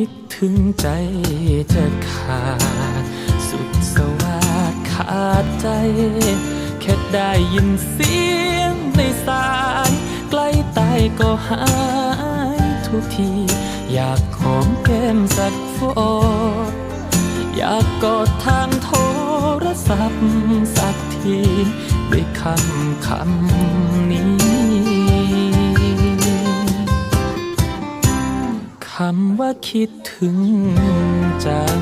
คิดถึงใจจะขาด สุดสวาดขาดใจ แค่ได้ยินเสียงในสาย ใกล้ตายก็หายทุกที อยากหอมแก้มสักฟอดอยากกอดทางโทรศัพท์สักที ด้วยคำคำนี้ คำว่าคิดถึงจัง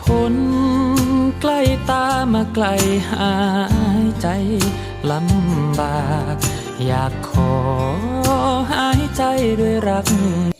คนใกล้ตามาไกลหายใจลำบาก อยากขอ ด้วยรัก